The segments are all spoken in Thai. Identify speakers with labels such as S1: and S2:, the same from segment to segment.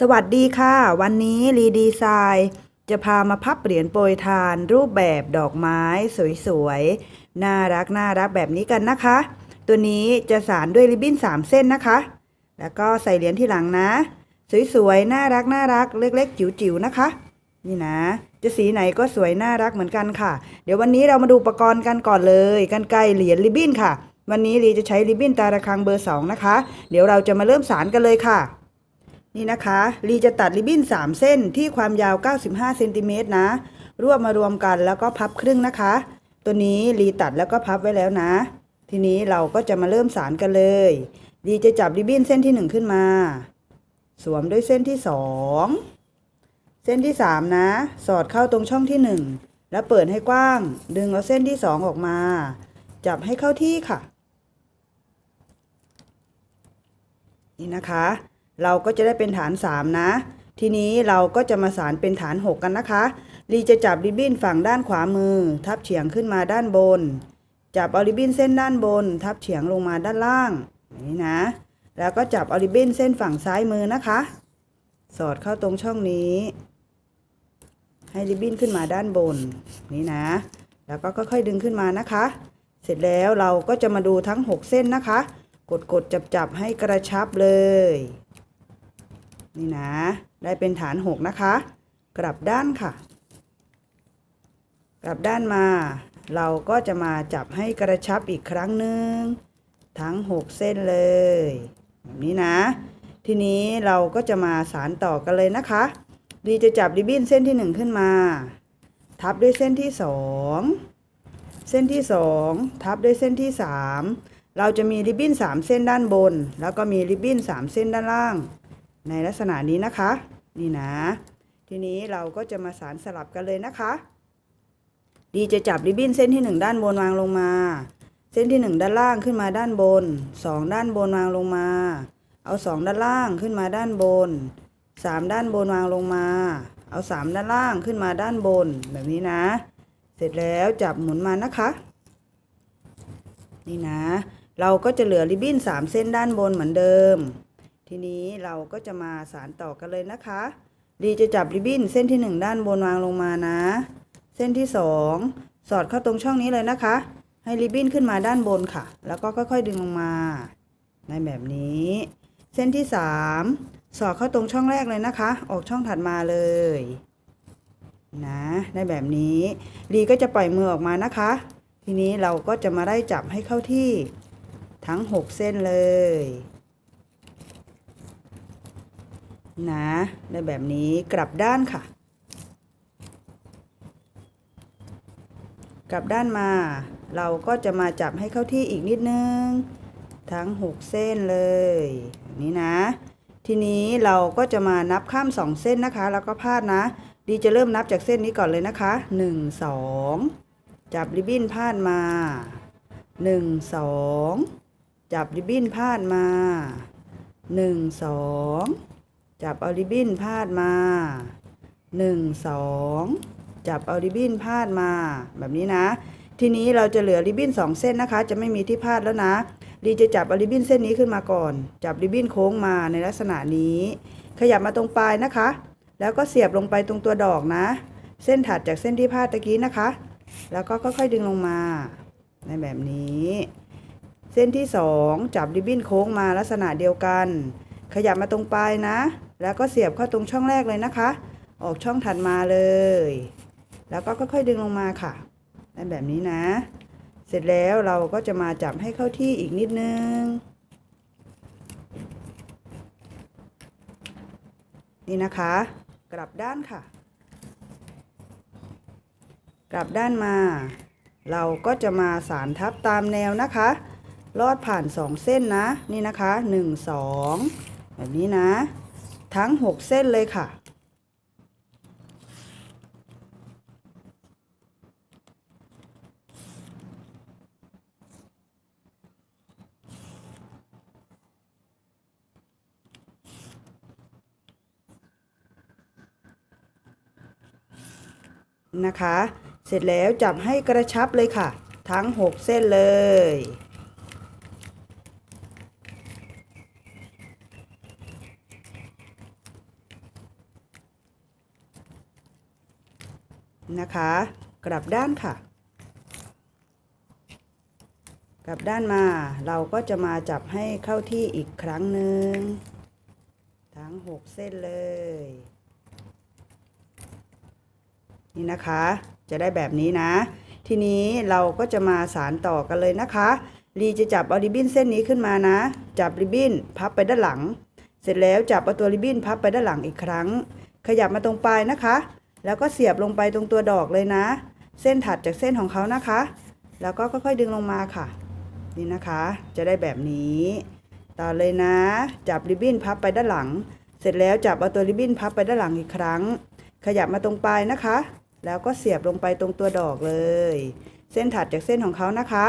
S1: สวัสดีค่ะ วันนี้รีดีไซน์จะพามาพับเหรียญโปรยทาน รูปแบบดอกไม้ สวยๆ น่ารักน่ารักแบบนี้กันนะคะ ตัวนี้จะสารด้วยริบบิ้น 3 เส้นนะคะ แล้วก็ใส่เหรียญที่หลังนะ สวยๆ น่ารักน่ารักเล็ก ๆ จิ๋วๆ นะคะ นี่นะ จะสีไหนก็สวยน่ารักเหมือนกันค่ะ เดี๋ยววันนี้เรามาดูอุปกรณ์กันก่อนเลยกันไกลเหรียญริบบิ้นค่ะ วันนี้รีจะใช้ริบบิ้นตาระคังเบอร์สองนะคะ เดี๋ยวเราจะมาเริ่มสารกันเลยค่ะ นี่นะคะลีจะตัดริบบิ้น 3 เส้นที่ความยาว 95เซนติเมตรนะรวบมารวมกันแล้วก็พับครึ่งนะคะ ตัวนี้ลีตัดแล้วก็พับไว้แล้วนะ ทีนี้เราก็จะมาเริ่มสารกันเลยลีจะจับริบบิ้นเส้นที่ 1 ขึ้นมา สวมด้วยเส้นที่ 2 เส้นที่ 3 นะ สอดเข้าตรงช่องที่ 1 แล้วเปิดให้กว้าง ดึงเอาเส้นที่ 2 ออกมา จับให้เข้าที่ค่ะ นี่นะคะ เราก็จะได้เป็นฐาน 3 นะ ทีนี้เราก็จะมาสารเป็นฐาน 6 กันนะคะ ลีจะจับริบบิ้นฝั่งด้านขวามือ ทับเฉียงขึ้นมาด้านบน จับเอาริบบิ้นเส้นด้านบน ทับเฉียงลงมาด้านล่างนี้นะ แล้วก็จับเอาริบบิ้นเส้นฝั่งซ้ายมือนะคะ สอดเข้าตรงช่องนี้ ให้ริบบิ้นขึ้นมาด้านบน นี่นะ แล้วก็ค่อยๆดึงขึ้นมานะคะ เสร็จแล้วเราก็จะมาดูทั้ง 6 เส้นนะคะ กดกดจับจับๆให้กระชับเลย นี่นะ ได้เป็นฐาน6นะคะ กลับด้านค่ะ กลับด้านมา เราก็จะมาจับให้กระชับอีกครั้งหนึ่งทั้ง6เส้นเลยแบบนี้นะ ทีนี้เราก็จะมาสารต่อกันเลยนะคะ ดีจะจับริบบิ้นเส้นที่1ขึ้นมา ทับด้วยเส้นที่2เส้นที่2ทับด้วยเส้นที่3เราจะมีริบบิ้น3เส้นด้านบน แล้วก็มีริบบิ้น3เส้นด้านล่าง ในลักษณะนี้นะคะ นี่นะ ทีนี้เราก็จะมาสารสลับกันเลยนะคะ ดีจะจับริบบิ้นเส้นที่ 1 ด้านบนวางลงมา เส้นที่ 1 ด้านล่างขึ้นมาด้านบน 2 ด้านบนวางลงมา เอา 2 ด้านล่างขึ้นมาด้านบน 3 ด้านบนวางลงมา เอา 3 ด้านล่างขึ้นมาด้านบน แบบนี้นะ เสร็จแล้วจับหมุนมานะคะ นี่นะ เราก็จะเหลือริบบิ้น3 เส้นด้านบนเหมือนเดิม ทีนี้เราก็จะมาสารต่อกันเลยนะคะ ดีจะจับริบบิ้นเส้นที่ 1 ด้านบนวางลงมานะ เส้นที่ 2 สอดเข้าตรงช่องนี้เลยนะคะ ให้ริบบิ้นขึ้นมาด้านบนค่ะ แล้วก็ค่อยๆดึงลงมา ในแบบนี้ เส้นที่ 3 สอดเข้าตรงช่องแรกเลยนะคะ ออกช่องถัดมาเลยนะได้แบบนี้ดีก็จะปล่อยมือออกมานะคะ ทีนี้เราก็จะมาได้จับให้เข้าที่ทั้ง 6 เส้นเลย นะได้แบบนี้กลับด้านค่ะ กลับด้านมา เราก็จะมาจับให้เข้าที่อีกนิดนึง ทั้ง 6 เส้นเลยนี้นะ ทีนี้เราก็จะมานับข้าม 2 เส้นนะคะ แล้วก็พาดนะ ดีจะเริ่มนับจากเส้นนี้ก่อนเลยนะคะ 1 2 จับริบบิ้นพาดมา 1 2 จับริบบิ้นพาดมา 1 2 จับเอาริบบิ้นพาดมา1 2จับเอาริบบิ้นพาดมาแบบนี้นะ ทีนี้เราจะเหลือริบบิ้น2เส้นนะคะ จะไม่มีที่พาดแล้วนะดีจะจับเอาริบบิ้นเส้นนี้ขึ้นมาก่อน จับริบบิ้นโค้งมาในลักษณะนี้ ขยับมาตรงปลายนะคะ แล้วก็เสียบลงไปตรงตัวดอกนะ เส้นถัดจากเส้นที่พาดตะกี้นะคะ แล้วก็ค่อยๆดึงลงมา ในแบบนี้ เส้นที่2จับริบบิ้นโค้งมาลักษณะเดียวกัน ขยับมาตรงปลายนะ แล้วก็เสียบเข้าตรงช่องแรกเลยนะคะ ออกช่องถัดมาเลย แล้วก็ค่อยๆดึงลงมาค่ะแบบนี้นะ เสร็จแล้วเราก็จะมาจับให้เข้าที่อีกนิดนึง นี่นะคะ กลับด้านค่ะ กลับด้านมา เราก็จะมาสารทับตามแนวนะคะ ลอดผ่าน2เส้นนะ นี่นะคะ1 2แบบนี้นะ ทั้ง 6 เส้นเลยค่ะ นะคะ เสร็จแล้วจับให้กระชับเลยค่ะ ทั้ง 6 เส้นเลย นะคะ กลับด้านค่ะ กลับด้านมาเราก็จะมาจับให้เข้าที่อีกครั้งหนึ่งทั้ง 6 เส้นเลย นี่นะคะ จะได้แบบนี้นะ ทีนี้เราก็จะมาสารต่อกันเลยนะคะลีจะจับเอาริบบิ้นเส้นนี้ขึ้นมานะ จับริบบิ้นพับไปด้านหลัง เสร็จแล้วจับเอาตัวริบบิ้นพับไปด้านหลังอีกครั้ง ขยับมาตรงปลายนะคะ แล้วก็เสียบลงไปตรงตัวดอกเลยนะ เส้นถัดจากเส้นของเขานะคะ แล้วก็ค่อยๆดึงลงมาค่ะ นี่นะคะ จะได้แบบนี้ ต่อเลยนะ จับริบบิ้นพับไปด้านหลัง เสร็จแล้วจับเอาตัวริบบิ้นพับไปด้านหลังอีกครั้ง ขยับมาตรงปลายนะคะ แล้วก็เสียบลงไปตรงตัวดอกเลย เส้นถัดจากเส้นของเขานะคะ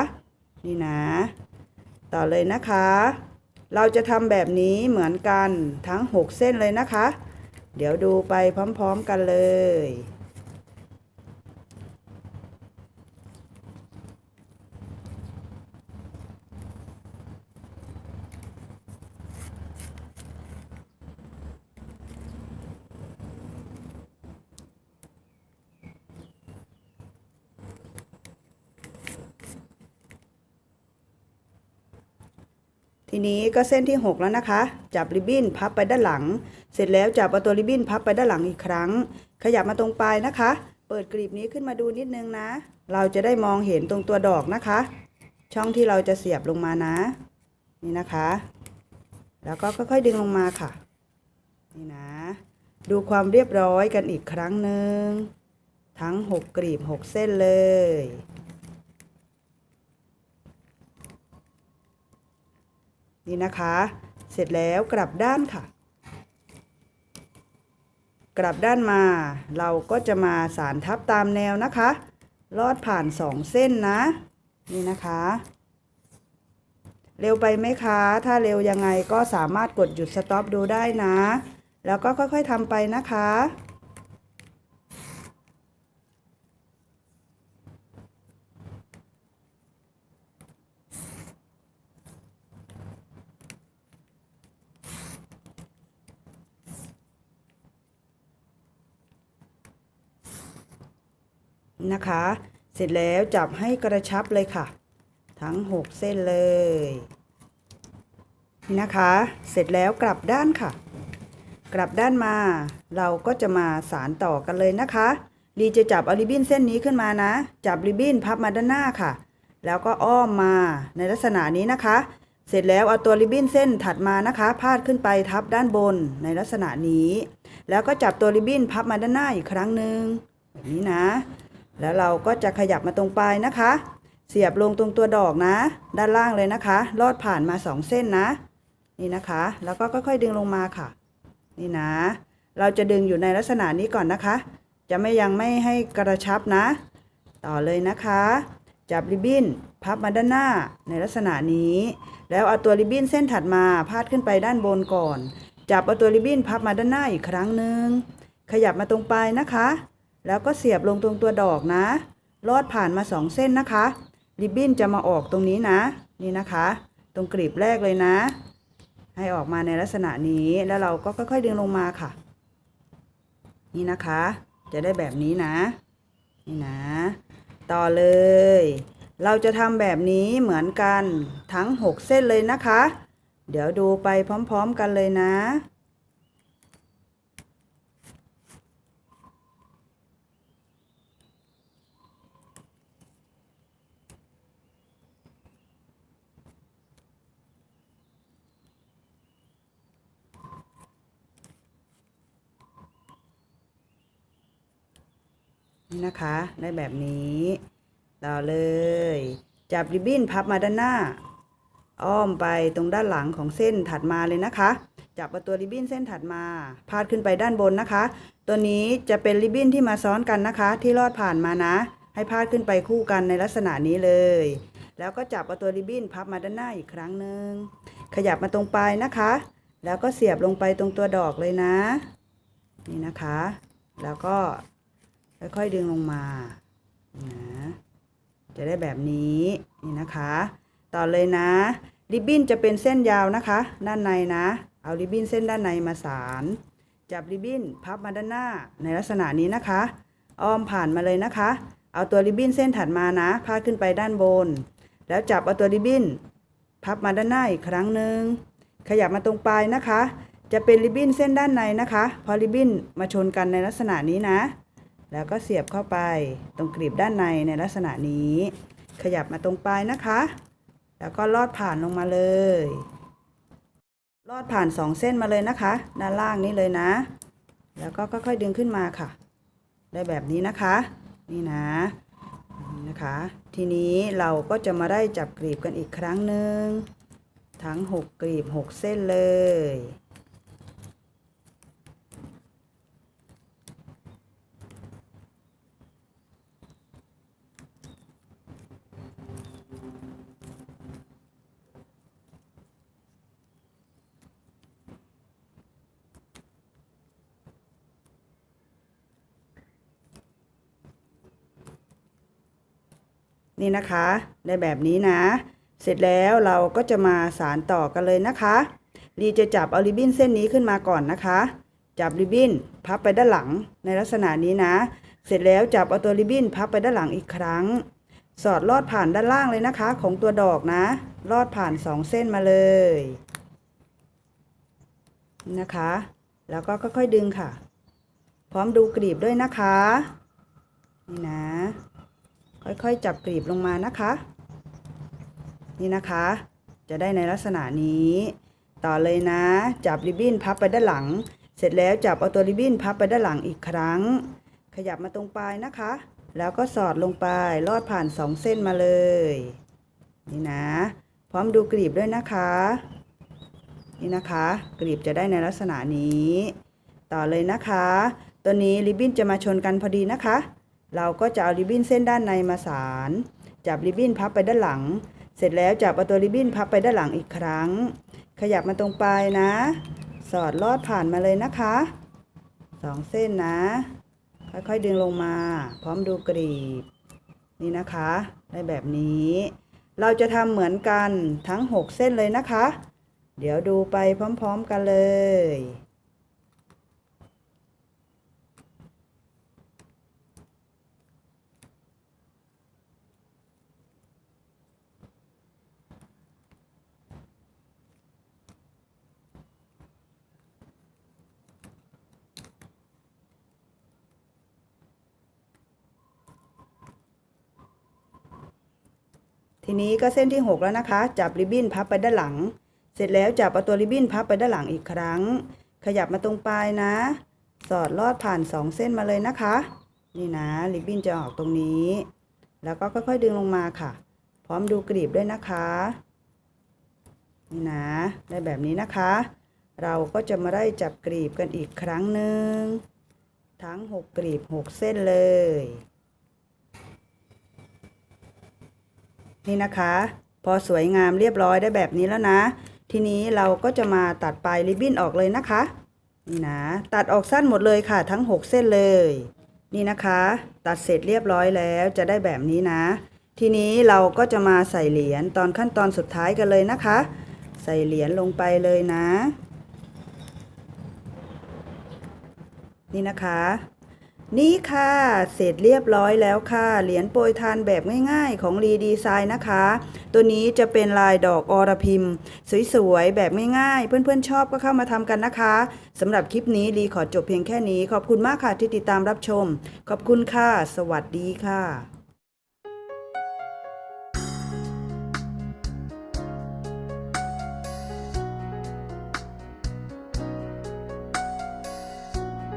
S1: นี่นะ ต่อเลยนะคะ เราจะทำแบบนี้เหมือนกันทั้ง 6 เส้นเลยนะคะ เดี๋ยวดูไปพร้อมๆกันเลย ทีนี้ก็เส้นที่ 6 แล้วนะคะ จับริบบิ้นพับไปด้านหลัง เสร็จแล้วจับเอาตัวริบบิ้นพับไปด้านหลังอีกครั้ง ขยับมาตรงปลายนะคะ เปิดกลีบนี้ขึ้นมาดูนิดนึงนะ เราจะได้มองเห็นตรงตัวดอกนะคะ ช่องที่เราจะเสียบลงมานะ นี่นะคะ แล้วก็ค่อยๆดึงลงมาค่ะ นี่นะ ดูความเรียบร้อยกันอีกครั้งหนึ่งทั้ง 6 กลีบ 6 เส้นเลยนี่นะคะ เสร็จแล้วกลับด้านค่ะ กลับด้านมา เราก็จะมาสารทับตามแนวนะคะ ลอดผ่านสองเส้นนะ นี่นะคะ เร็วไปไหมคะ ถ้าเร็วยังไงก็สามารถกดหยุดสต็อปดูได้นะ แล้วก็ค่อยๆทำไปนะคะ นะคะ เสร็จแล้วจับให้กระชับเลยค่ะ ทั้ง 6 เส้นเลยนะคะ เสร็จแล้วกลับด้านค่ะ กลับด้านมา เราก็จะมาสารต่อกันเลยนะคะลีจะจับเอาริบบิ้นเส้นนี้ขึ้นมานะ จับริบบิ้นพับมาด้านหน้าค่ะ แล้วก็อ้อมมาในลักษณะนี้นะคะ เสร็จแล้วเอาตัวริบบิ้นเส้นถัดมานะคะ พาดขึ้นไปทับด้านบนในลักษณะนี้ แล้วก็จับตัวริบบิ้นพับมาด้านหน้าอีกครั้งหนึ่งแบบนี้นะ แล้วเราก็จะขยับมาตรงปลายนะคะ เสียบลงตรงตัวดอกนะ ด้านล่างเลยนะคะ ลอดผ่านมาสองเส้นนะ นี่นะคะ แล้วก็ค่อยๆดึงลงมาค่ะ นี่นะ เราจะดึงอยู่ในลักษณะนี้ก่อนนะคะ จะไม่ยังไม่ให้กระชับนะ ต่อเลยนะคะ จับริบบิ้นพับมาด้านหน้าในลักษณะนี้ แล้วเอาตัวริบบิ้นเส้นถัดมาพาดขึ้นไปด้านบนก่อน จับเอาตัวริบบิ้นพับมาด้านหน้าอีกครั้งหนึ่งขยับมาตรงปลายนะคะ แล้วก็เสียบลงตรงตัวดอกนะ ลอดผ่านมาสองเส้นนะคะ ริบบิ้นจะมาออกตรงนี้นะ นี่นะคะ ตรงกลีบแรกเลยนะ ให้ออกมาในลักษณะนี้แล้วเราก็ค่อยๆ ดึงลงมาค่ะ นี่นะคะ จะได้แบบนี้นะ นี่นะ ต่อเลย เราจะทำแบบนี้เหมือนกันทั้ง 6 เส้นเลยนะคะ เดี๋ยวดูไปพร้อม ๆ กันเลยนะ นี่นะคะ ได้แบบนี้ ต่อเลย จับริบบิ้นพับมาด้านหน้า อ้อมไปตรงด้านหลังของเส้นถัดมาเลยนะคะ จับเอาตัวริบบิ้นเส้นถัดมา พาดขึ้นไปด้านบนนะคะ ตัวนี้จะเป็นริบบิ้นที่มาซ้อนกันนะคะ ที่ลอดผ่านมานะ ให้พาดขึ้นไปคู่กันในลักษณะนี้เลย แล้วก็จับเอาตัวริบบิ้นพับมาด้านหน้าอีกครั้งหนึ่ง ขยับมาตรงปลายนะคะ แล้วก็เสียบลงไปตรงตัวดอกเลยนะ นี่นะคะ แล้วก็ ค่อยๆดึงลงมานะจะได้แบบนี้นี่นะคะ ต่อเลยนะริบบิ้นจะเป็นเส้นยาวนะคะ ด้านในนะ เอาริบบิ้นเส้นด้านในมาสารจับริบบิ้นพับมาด้านหน้าในลักษณะนี้นะคะ อ้อมผ่านมาเลยนะคะ เอาตัวริบบิ้นเส้นถัดมานะพาดขึ้นไปด้านบน แล้วจับเอาตัวริบบิ้นพับมาด้านหน้าอีกครั้งหนึ่งขยับมาตรงปลายนะคะ จะเป็นริบบิ้นเส้นด้านในนะคะ พอริบบิ้นมาชนกันในลักษณะนี้นะ แล้วก็เสียบเข้าไปตรงกลีบด้านในในลักษณะนี้ ขยับมาตรงปลายนะคะ แล้วก็ลอดผ่านลงมาเลย ลอดผ่านสองเส้นมาเลยนะคะ ด้านล่างนี้เลยนะ แล้วก็ค่อยๆดึงขึ้นมาค่ะ ได้แบบนี้นะคะ นี่นะนะคะ ทีนี้เราก็จะมาได้จับกลีบกันอีกครั้งหนึ่งทั้ง 6 กลีบ 6 เส้นเลย นี่นะคะ ได้แบบนี้นะ เสร็จแล้วเราก็จะมาสารต่อกันเลยนะคะลีจะจับเอาริบบิ้นเส้นนี้ขึ้นมาก่อนนะคะ จับริบบิ้นพับไปด้านหลังในลักษณะนี้นะ เสร็จแล้วจับเอาตัวริบบิ้นพับไปด้านหลังอีกครั้ง สอดลอดผ่านด้านล่างเลยนะคะ ของตัวดอกนะ ลอดผ่านสองเส้นมาเลยนะคะ แล้วก็ค่อยๆดึงค่ะ พร้อมดูกลีบด้วยนะคะ นี่นะ ค่อยๆ จับกลีบลงมานะคะ นี่นะคะ จะได้ในลักษณะนี้ ต่อเลยนะ จับริบบิ้นพับไปด้านหลัง เสร็จแล้วจับเอาตัวริบบิ้นพับไปด้านหลังอีกครั้ง ขยับมาตรงปลายนะคะ แล้วก็สอดลงไปลอดผ่านสองเส้นมาเลย นี่นะ พร้อมดูกลีบด้วยนะคะ นี่นะคะ กลีบจะได้ในลักษณะนี้ ต่อเลยนะคะ ตัวนี้ริบบิ้นจะมาชนกันพอดีนะคะ เราก็จะเอาริบบิ้นเส้นด้านในมาสานจับริบบิ้นพับไปด้านหลัง เสร็จแล้วจับเอาตัวริบบิ้นพับไปด้านหลังอีกครั้ง ขยับมาตรงปลายนะ สอดลอดผ่านมาเลยนะคะสองเส้นนะ ค่อยๆดึงลงมา พร้อมดูกรีบ นี่นะคะได้แบบนี้ เราจะทำเหมือนกันทั้ง 6 เส้นเลยนะคะ เดี๋ยวดูไปพร้อมๆกันเลย นี้ก็เส้นที่ 6 แล้วนะคะ จับริบบิ้นพับไปด้านหลัง เสร็จแล้วจับเอาตัวริบบิ้นพับไปด้านหลังอีกครั้ง ขยับมาตรงปลายนะ สอดลอดผ่าน 2 เส้นมาเลยนะคะ นี่นะริบบิ้นจะออกตรงนี้ แล้วก็ค่อยๆดึงลงมาค่ะ พร้อมดูกลีบด้วยนะคะ นี่นะ ได้แบบนี้นะคะ เราก็จะมาได้จับกลีบกันอีกครั้งหนึ่งทั้ง 6กลีบ 6 เส้นเลย นี่นะคะ พอสวยงามเรียบร้อยได้แบบนี้แล้วนะ ทีนี้เราก็จะมาตัดปลายริบบิ้นออกเลยนะคะ นี่นะ ตัดออกสั้นหมดเลยค่ะ ทั้ง 6 เส้นเลย นี่นะคะ ตัดเสร็จเรียบร้อยแล้วจะได้แบบนี้นะ ทีนี้เราก็จะมาใส่เหรียญตอนขั้นตอนสุดท้ายกันเลยนะคะ ใส่เหรียญลงไปเลยนะ นี่นะคะ นี่ค่ะ เสร็จเรียบร้อยแล้วค่ะ เหรียญโปรยทานแบบง่ายๆ ของรีดีไซน์นะคะ ตัวนี้จะเป็นลายดอกอรพิมพ์สวยๆ แบบง่ายๆ เพื่อนๆชอบก็เข้ามาทำกันนะคะสำหรับคลิปนี้รีขอจบเพียงแค่นี้ ขอบคุณมากค่ะที่ติดตามรับชม ขอบคุณค่ะ สวัสดีค่ะ